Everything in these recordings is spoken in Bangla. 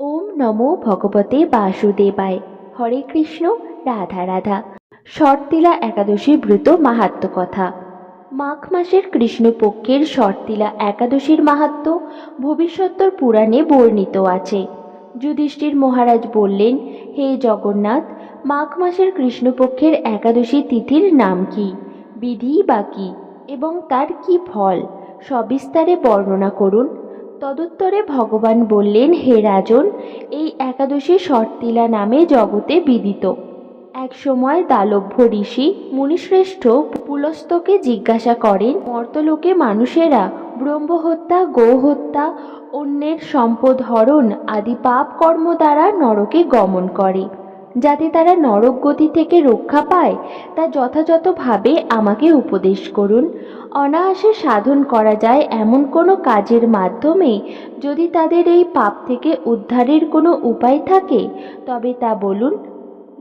ওম নমো ভগবতে বাসুদেবায়। হরে কৃষ্ণ, রাধা রাধা। শর্তিলা একাদশী ব্রত মাহাত্ম কথা। মাঘ মাসের কৃষ্ণপক্ষের শর্তিলা একাদশীর মাহাত্ম ভবিষ্যত্তর পুরাণে বর্ণিত আছে। যুধিষ্ঠির মহারাজ বললেন, হে জগন্নাথ, মাঘ মাসের কৃষ্ণপক্ষের একাদশী তিথির নাম কি? বিধি বা কি? এবং তার কি ফল? সবিস্তারে বর্ণনা করুন। তদুত্তরে ভগবান বললেন, হে রাজন, এই একাদশী শর্তিলা নামে জগতে বিদিত। এক সময় দালভ্য ঋষি মুনিশ্রেষ্ঠ পুলস্তকে জিজ্ঞাসা করেন, মর্তলোকে মানুষেরা ব্রহ্মহত্যা, গোহত্যা, অন্যের সম্পদ হরণ আদি পাপ কর্ম দ্বারা নরকে গমন করে। যাতে তারা নরক গতি থেকে রক্ষা পায়, তা যথাযথভাবে আমাকে উপদেশ করুন। অনায়াসে সাধন করা যায় এমন কোনো কাজের মাধ্যমে যদি তাদের এই পাপ থেকে উদ্ধারের কোনো উপায় থাকে, তবে তা বলুন।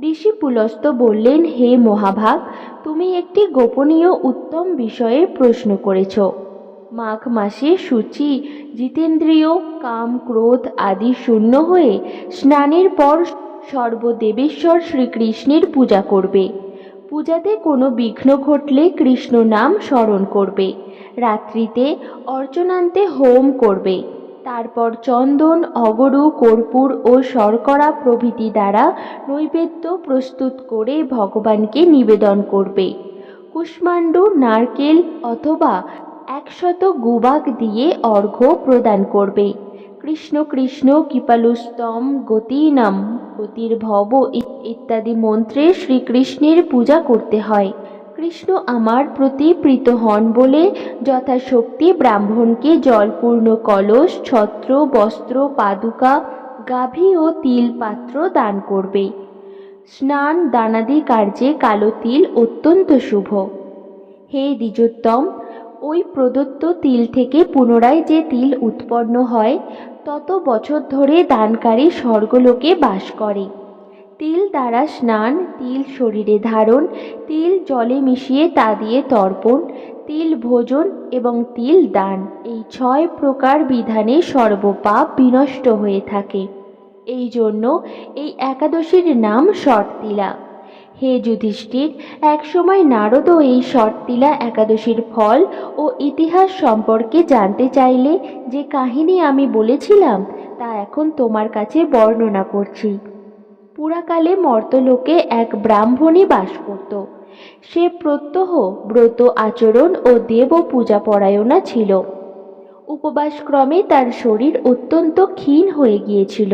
ঋষি পুলস্ত বললেন, হে মহাভাগ, তুমি একটি গোপনীয় উত্তম বিষয়ে প্রশ্ন করেছ। মাঘ মাসে সূচি, জিতেন্দ্রিয়, কাম, ক্রোধ আদি শূন্য হয়ে স্নানের পর সর্বদেবেশ্বর শ্রীকৃষ্ণের পূজা করবে। পূজাতে কোনো বিঘ্ন ঘটলে কৃষ্ণ নাম স্মরণ করবে। রাত্রিতে অর্চনান্তে হোম করবে। তারপর চন্দন, অগরু, কর্পূর ও শর্করা প্রভৃতি দ্বারা নৈবেদ্য প্রস্তুত করে ভগবানকে নিবেদন করবে। কুষ্মাণ্ডু, নারকেল অথবা একশত গুবাক দিয়ে অর্ঘ্য প্রদান করবে। কৃষ্ণ কৃষ্ণ কৃপালুস্তম গতিনম গতির ভব ই- ইত্যাদি মন্ত্রে শ্রীকৃষ্ণের পূজা করতে হয়। কৃষ্ণ আমার প্রতি প্রীত হন বলে যথাশক্তি ব্রাহ্মণকে জলপূর্ণ কলস, ছত্র, বস্ত্র, পাদুকা, গাভী ও তিল পাত্র দান করবে। স্নান দানাদি কার্যে কালো তিল অত্যন্ত শুভ। হে দ্বিজোত্তম, ওই প্রদত্ত তিল থেকে পুনরায় যে তিল উৎপন্ন হয় তত বছর ধরে দানকারী স্বর্গলোকে বাস করে। তিল দ্বারা স্নান, তিল শরীরে ধারণ, তিল জলে মিশিয়ে তা দিয়ে তর্পণ, তিল ভোজন এবং তিল দান এই ছয় প্রকার বিধানে সর্বপাপ বিনষ্ট হয়ে থাকে। এই জন্য এই একাদশীর নাম শর্তিলা হে যুধিষ্ঠির, একসময় নারদও এই শর্তিলা একাদশীর ফল ও ইতিহাস সম্পর্কে জানতে চাইলে যে কাহিনী আমি বলেছিলাম, তা এখন তোমার কাছে বর্ণনা করছি। পুরাকালে মর্তলোকে এক ব্রাহ্মণী বাস করত। সে প্রত্যহ ব্রত আচরণ ও দেব পূজা পরায়ণা ছিল। উপবাসক্রমে তার শরীর অত্যন্ত ক্ষীণ হয়ে গিয়েছিল।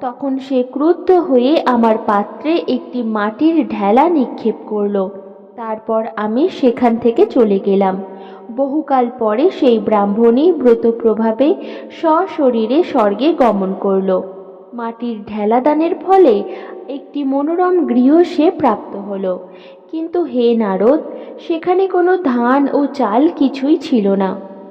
তখন সে ক্রুদ্ধ হয়ে আমার পাত্রে একটি মাটির ঢেলা নিক্ষেপ করল। তারপর আমি সেখান থেকে চলে গেলাম। বহুকাল পরে সেই ব্রাহ্মণী ব্রত প্রভাবে সশরীরে স্বর্গে গমন করল। মাটির ঢেলাদানের ফলে একটি মনোরম গৃহ সে প্রাপ্ত হলো। কিন্তু হে নারদ, সেখানে কোনো ধান ও চাল কিছুই ছিল না।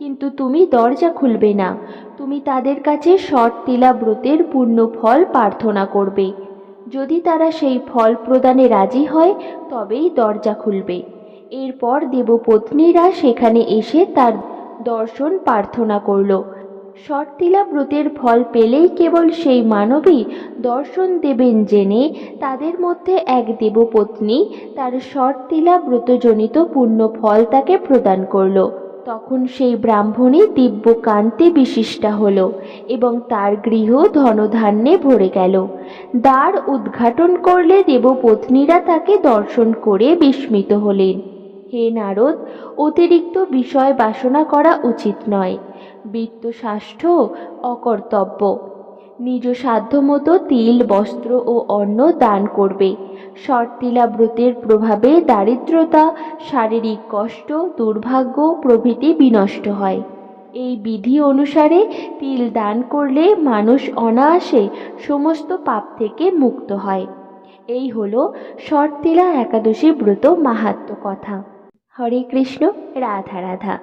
কিন্তু তুমি দরজা খুলবে না। তুমি তাদের কাছে শর্তিলা ব্রতের পূর্ণ ফল প্রার্থনা করবে। যদি তারা সেই ফল প্রদানে রাজি হয়, তবেই দরজা খুলবে। এরপর দেবপত্নীরা সেখানে এসে তার দর্শন প্রার্থনা করল। শর্তিলা ব্রতের ফল পেলেই কেবল সেই মানবী দর্শন দেবেন জেনে তাদের মধ্যে এক দেবপত্নী তার শর্তিলা ব্রতজনিত পূর্ণ ফল তাকে প্রদান করল। তখন সেই ব্রাহ্মণী দিব্য কান্তি বিশিষ্টা হল এবং তার গৃহ ধনধান্যে ভরে গেল। দ্বার উদ্ঘাটন করলে দেবপত্নীরা তাকে দর্শন করে বিস্মিত হলেন। হে নারদ, অতিরিক্ত বিষয় বাসনা করা উচিত নয়। বৃত্তশাষ্ঠ অকর্তব্য। নিজ সাধ্যমতো তিল, বস্ত্র ও অন্ন দান করবে। শর্তিলা ব্রতের প্রভাবে দারিদ্রতা, শারীরিক কষ্ট, দুর্ভাগ্য প্রভৃতি বিনষ্ট হয়। এই বিধি অনুসারে তিল দান করলে মানুষ অনায়াসে সমস্ত পাপ থেকে মুক্ত হয়। এই হলো শর্তিলা একাদশী ব্রত মাহাত্ম্য কথা। হরে কৃষ্ণ, রাধা রাধা।